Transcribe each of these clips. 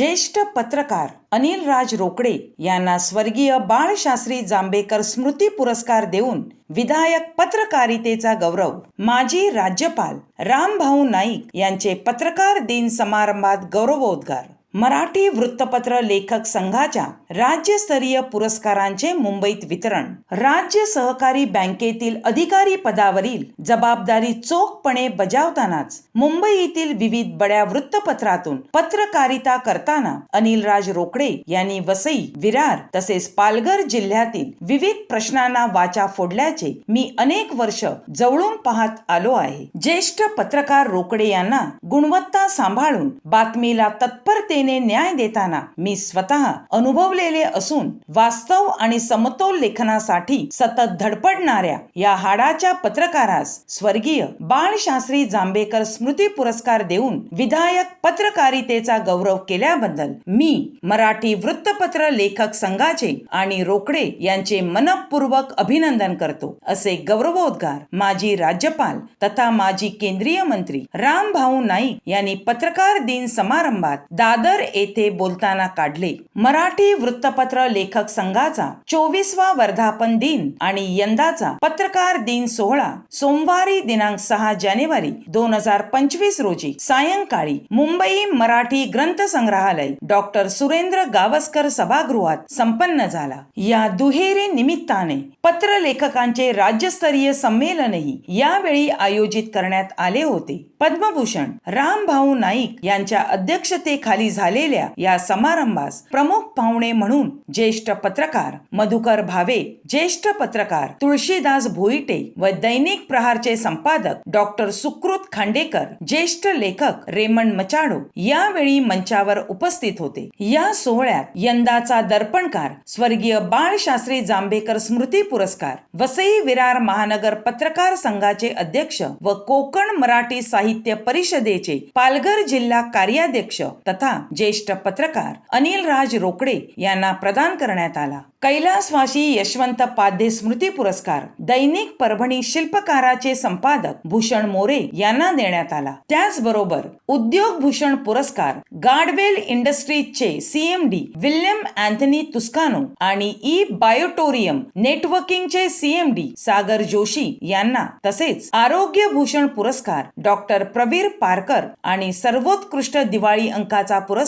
ज्येष्ठ पत्रकार अनिल राज रोकडे यांना स्वर्गीय बाळशास्त्री जांभेकर स्मृती पुरस्कार देऊन विधायक पत्रकारितेचा गौरव माजी राज्यपाल रामभाऊ नाईक यांचे पत्रकार दिन समारंभात गौरवोद्गार. मराठी वृत्तपत्र लेखक संघाच्या राज्यस्तरीय पुरस्कारांचे मुंबईत वितरण. राज्य सहकारी बँकेतील अधिकारी पदावरील जबाबदारी चोखपणे बजावतानाच मुंबईतील विविध बड्या वृत्तपत्रातून पत्रकारिता करताना अनिल राज रोकडे यांनी वसई विरार तसेच पालघर जिल्ह्यातील विविध प्रश्नांना वाचा फोडल्याचे मी अनेक वर्ष जवळून पाहत आलो आहे. ज्येष्ठ पत्रकार रोकडे यांना गुणवत्ता सांभाळून बातमीला तत्परते तत्परतेने न्याय देताना मी स्वतः अनुभवलेले असून वास्तव आणि समतोल लेखनासाठी सतत धडपडणाऱ्या या हाडाच्या पत्रकारास स्वर्गीय बाळशास्त्री जांभेकर स्मृती पुरस्कार देऊन विधायक पत्रकारितेचा गौरव केल्याबद्दल मी मराठी वृत्तपत्र लेखक संघाचे आणि रोकडे यांचे मनपूर्वक अभिनंदन करतो. असे गौरवोद्गार माजी राज्यपाल तथा माजी केंद्रीय मंत्री रामभाऊ नाईक यांनी पत्रकार दिन समारंभात दादर येथे बोलताना काढले. मराठी वृत्तपत्र लेखक संघाचा चोवीसवा वर्धापन दिन आणि यंदाचा पत्रकार दिन सोहळा सोमवारी दिनांक सहा जानेवारी दोन हजार पंचवीस रोजी सायंकाळी मुंबई मराठी ग्रंथ संग्रहालय डॉक्टर सुरेंद्र गावस्कर सभागृहात संपन्न झाला. या दुहेरी निमित्ताने पत्र लेखकांचे राज्यस्तरीय संमेलनही यावेळी आयोजित करण्यात आले होते. पद्मभूषण रामभाऊ नाईक यांच्या अध्यक्षतेखाली झालेल्या या समारंभास प्रमुख पाहुणे म्हणून ज्येष्ठ पत्रकार मधुकर भावे ज्येष्ठ पत्रकार तुळशीदास भोईटे व दैनिक प्रहारचे संपादक डॉक्टर सुकृत खांडेकर ज्येष्ठ लेखक रेमंड मचाडो यावेळी मंचावर उपस्थित होते. या सोहळ्यात यंदाचा दर्पणकार स्वर्गीय बाळशास्त्री जांभेकर स्मृती पुरस्कार वसई विरार महानगर पत्रकार संघाचे अध्यक्ष व कोकण मराठी साहित्य परिषदेचे पालघर जिल्हा कार्याध्यक्ष तथा ज्येष्ठ पत्रकार अनिल राज रोकडे यांना प्रदान करण्यात आला. कैलासवासी यशवंत पाध्ये स्मृती पुरस्कार दैनिक परभणी शिल्पकाराचे संपादक भूषण मोरे यांना देण्यात आला. त्याचबरोबर उद्योग भूषण पुरस्कार गाडवेल इंडस्ट्रीजचे सीएमडी विल्यम अँथनी तुस्कानो आणि ई बायोटोरियम नेटवर्किंगचे सीएमडी सागर जोशी यांना तसेच आरोग्य भूषण पुरस्कार डॉक्टर प्रवीर पारकर आणि सर्वोत्कृष्ट दिवाळी अंकाचा पुरस्कार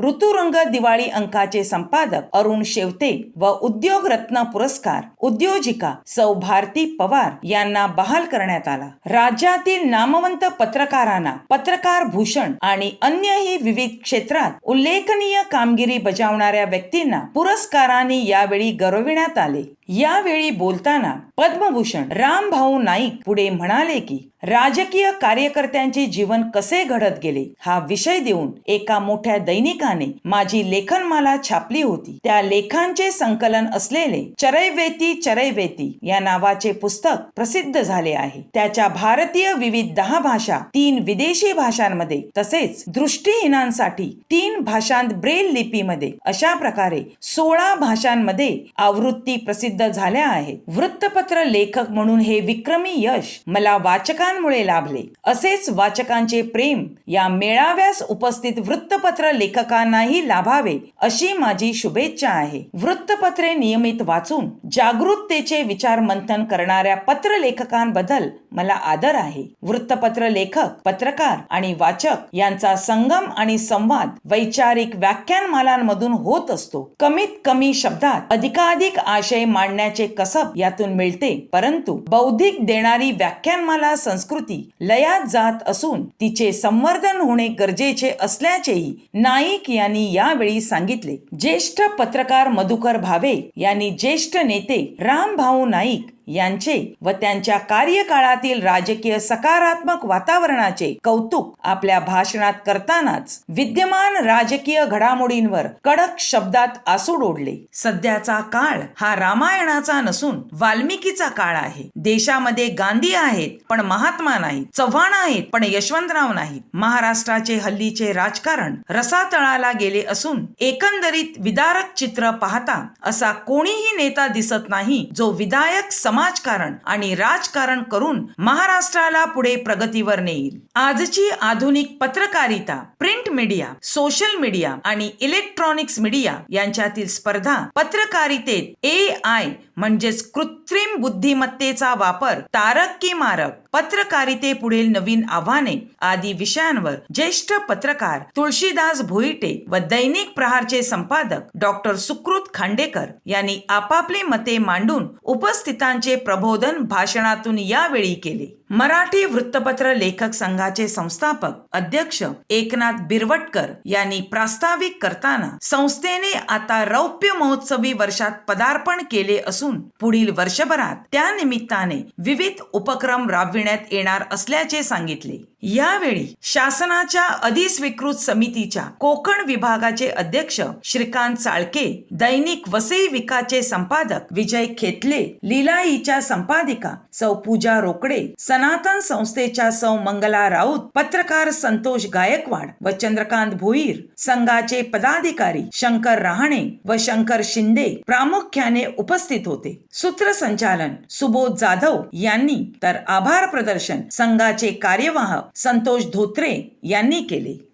ऋतुरंग दिवाळी अंकाचे संपादक अरुण शेवते व उद्योग रत्न पुरस्कार उद्योजिका सौ भारती पवार यांना बहाल करण्यात आला. राज्यातील नामवंत पत्रकारांना पत्रकार भूषण आणि अन्यही विविध क्षेत्रात उल्लेखनीय कामगिरी बजावणाऱ्या व्यक्तींना पुरस्कारांनी यावेळी गौरविण्यात आले. यावेळी बोलताना पद्मभूषण रामभाऊ नाईक पुढे म्हणाले की राजकीय कार्यकर्त्यांचे जीवन कसे घडत गेले हा विषय देऊन एका मोठ्या दैनिकाने माझी लेखनमाला छापली होती. त्या लेखांचे संकलन असलेले चरैवेती चरैवेती या नावाचे पुस्तक प्रसिद्ध झाले आहे. त्याच्या भारतीय विविध दहा भाषा तीन विदेशी भाषांमध्ये तसेच दृष्टीहीनांसाठी तीन भाषांत ब्रेल लिपीमध्ये अशा प्रकारे सोळा भाषांमध्ये आवृत्ती प्रसिद्ध झाल्या आहेत. वृत्तपत्र लेखक म्हणून हे विक्रमी यश मला वाचकांमुळे लाभले. असेच वाचकांचे प्रेम या मेळाव्यास उपस्थित वृत्तपत्र लेखकांनाही लाभावे अशी माझी शुभेच्छा आहे. वृत्तपत्रे नियमित वाचून जागृततेचे विचार मंथन करणाऱ्या पत्रलेखकांबद्दल मला आदर आहे. वृत्तपत्र लेखक पत्रकार आणि वाचक यांचा संगम आणि संवाद वैचारिक व्याख्यानमालांमधून होत असतो. कमीत कमी शब्दात अधिकाधिक आशय मांड मांडण्याचे कसब यातून मिळते. परंतु बौद्धिक देणारी व्याख्यानमाला संस्कृती लयात जात असून तिचे संवर्धन होणे गरजेचे असल्याचेही नाईक यांनी यावेळी सांगितले. ज्येष्ठ पत्रकार मधुकर भावे यांनी ज्येष्ठ नेते रामभाऊ नाईक यांचे व त्यांच्या कार्यकाळातील राजकीय सकारात्मक वातावरणाचे कौतुक आपल्या भाषणात करतानाच विद्यमान राजकीय घडामोडींवर कडक शब्दात आसूड ओढले सध्याचा काळ हा रामायणाचा नसून वाल्मिकीचा काळ आहे. देशामध्ये गांधी आहेत पण महात्मा नाहीत चव्हाण आहेत पण यशवंतराव नाहीत. महाराष्ट्राचे हल्लीचे राजकारण रसातळाला गेले असून एकंदरीत विदारक चित्र पाहता असा कोणीही नेता दिसत नाही जो विधायक समाजकारण आणि राजकारण करून महाराष्ट्राला पुढे प्रगतीवर नेईल. आजची आधुनिक पत्रकारिता प्रिंट मीडिया सोशल मीडिया आणि इलेक्ट्रॉनिक्स मीडिया यांच्यातील स्पर्धा पत्रकारितेत ए आय म्हणजेच कृत्रिम बुद्धिमत्तेचा वापर तारक की मारक. पत्रकारिते पुढील नवीन आव्हाने आदी विषयांवर ज्येष्ठ पत्रकार तुळशीदास भोईटे व दैनिक प्रहारचे संपादक डॉक्टर सुकृत खांडेकर यांनी आपापली मते मांडून उपस्थितांचे प्रबोधन भाषणातून यावेळी केले. मराठी वृत्तपत्र लेखक संघाचे संस्थापक अध्यक्ष एकनाथ बिरवटकर यांनी प्रास्ताविक करताना संस्थेने आता रौप्य महोत्सवी वर्षात पदार्पण केले असून पुढील वर्षभरात त्या निमित्ताने विविध उपक्रम राबविण्यात येणार असल्याचे सांगितले. यावेळी शासनाच्या अधिस्वीकृत समितीच्या कोकण विभागाचे अध्यक्ष श्रीकांत चाळके दैनिक वसई विकाचे संपादक विजय खेतले लिलाईच्या संपादिका सौ पूजा रोकडे सनातन संस्थेच्या सौ मंगला राऊत पत्रकार संतोष गायकवाड व चंद्रकांत भोईर संघाचे पदाधिकारी शंकर रहाणे व शंकर शिंदे प्रामुख्याने उपस्थित होते. सूत्रसंचालन सुबोध जाधव यांनी तर आभार प्रदर्शन संघाचे कार्यवाह संतोष धोत्रे यांनी केले.